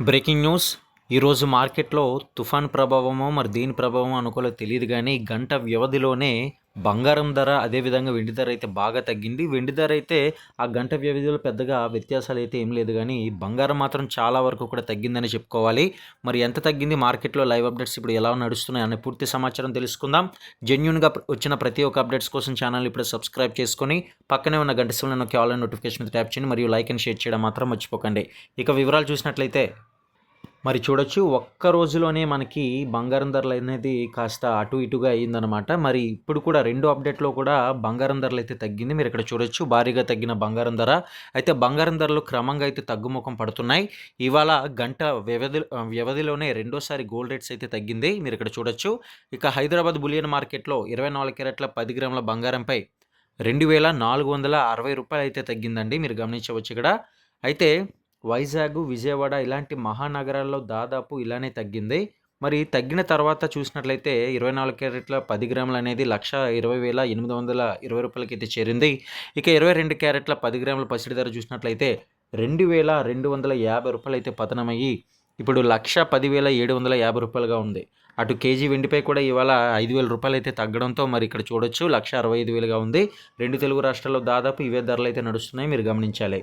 breaking news. ఈరోజు మార్కెట్లో తుఫాన్ ప్రభావమో మరి దీని ప్రభావమో అనుకోలో తెలియదు కానీ గంట వ్యవధిలోనే బంగారం ధర అదేవిధంగా వెండి ధర అయితే బాగా తగ్గింది. వెండి ధర అయితే ఆ గంట వ్యవధిలో పెద్దగా వ్యత్యాసాలు అయితే ఏం లేదు కానీ బంగారం మాత్రం చాలా వరకు కూడా తగ్గిందని చెప్పుకోవాలి. మరి ఎంత తగ్గింది మార్కెట్లో లైవ్ అప్డేట్స్ ఇప్పుడు ఎలా నడుస్తున్నాయి అనే పూర్తి సమాచారం తెలుసుకుందాం. జెన్యున్గా వచ్చిన ప్రతి ఒక్క అప్డేట్స్ కోసం ఛానల్ ఇప్పుడు సబ్స్క్రైబ్ చేసుకొని పక్కనే ఉన్న గంట సింబల్ నొక్కి ఆల్ నోటిఫికేషన్ ట్యాప్ చేయండి. మరియు లైక్ అండ్ షేర్ చేయడం మాత్రం మర్చిపోకండి. ఇక వివరాలు చూసినట్లయితే మరి చూడొచ్చు ఒక్క రోజులోనే మనకి బంగారం ధరలు అనేది కాస్త అటు ఇటుగా అయ్యిందనమాట మరి ఇప్పుడు కూడా రెండు అప్డేట్లో కూడా బంగారం ధరలు అయితే తగ్గింది. మీరు ఇక్కడ చూడొచ్చు భారీగా తగ్గిన బంగారం ధర. అయితే బంగారం ధరలు క్రమంగా అయితే తగ్గుముఖం పడుతున్నాయి. ఇవాళ గంట వ్యవధి వ్యవధిలోనే రెండోసారి గోల్డ్ రేట్స్ అయితే తగ్గింది. మీరు ఇక్కడ చూడొచ్చు. ఇక హైదరాబాద్ బులియన్ మార్కెట్లో ఇరవై నాలుగు క్యారెట్ల పది గ్రాముల బంగారంపై రెండు వేల నాలుగు వందల అరవై రూపాయలు అయితే తగ్గిందండి. మీరు గమనించవచ్చు ఇక్కడ. అయితే వైజాగ్ విజయవాడ ఇలాంటి మహానగరాల్లో దాదాపు ఇలానే తగ్గింది. మరి తగ్గిన తర్వాత చూసినట్లయితే ఇరవై నాలుగు క్యారెట్ల పది గ్రాములు అనేది లక్ష ఇరవై వేల ఎనిమిది వందల ఇరవై రూపాయలకి అయితే చేరింది. ఇక ఇరవై రెండు క్యారెట్ల పది గ్రాముల పసిడి ధర చూసినట్లయితే రెండు వేల రెండు వందల యాభై రూపాయలు అయితే పతనమయ్యి ఇప్పుడు లక్ష పదివేల ఏడు వందల యాభై రూపాయలుగా ఉంది. అటు కేజీ వెండిపై కూడా ఇవాళ ఐదు వేల రూపాయలు అయితే తగ్గడంతో మరి ఇక్కడ చూడొచ్చు లక్ష అరవై ఐదు వేలుగా ఉంది. రెండు తెలుగు రాష్ట్రాల్లో దాదాపు ఇవే ధరలు అయితే నడుస్తున్నాయి. మీరు గమనించాలి.